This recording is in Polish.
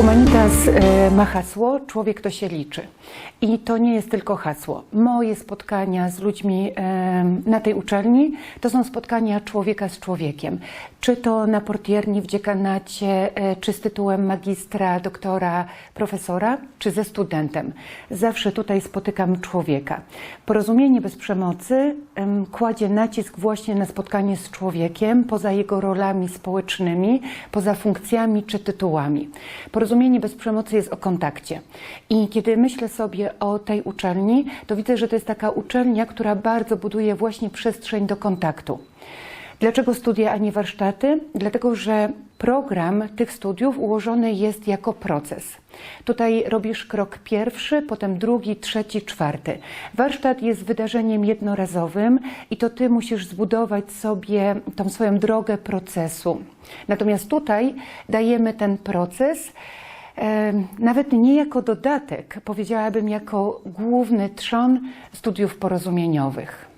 Solitas e, ma hasło Człowiek to się liczy. I to nie jest tylko hasło. Moje spotkania z ludźmi e, na tej uczelni to są spotkania człowieka z człowiekiem. Czy to na portierni w dziekanacie, e, czy z tytułem magistra, doktora, profesora, czy ze studentem. Zawsze tutaj spotykam człowieka. Porozumienie bez przemocy em, kładzie nacisk właśnie na spotkanie z człowiekiem, poza jego rolami społecznymi, poza funkcjami czy tytułami. Porozumienie bez przemocy jest o kontakcie. I kiedy myślę sobie o tej uczelni, to widzę, że to jest taka uczelnia, która bardzo buduje właśnie przestrzeń do kontaktu. Dlaczego studia, a nie warsztaty? Dlatego, że program tych studiów ułożony jest jako proces. Tutaj robisz krok pierwszy, potem drugi, trzeci, czwarty. Warsztat jest wydarzeniem jednorazowym i to ty musisz zbudować sobie tą swoją drogę procesu. Natomiast tutaj dajemy ten proces nawet nie jako dodatek, powiedziałabym jako główny trzon studiów porozumieniowych.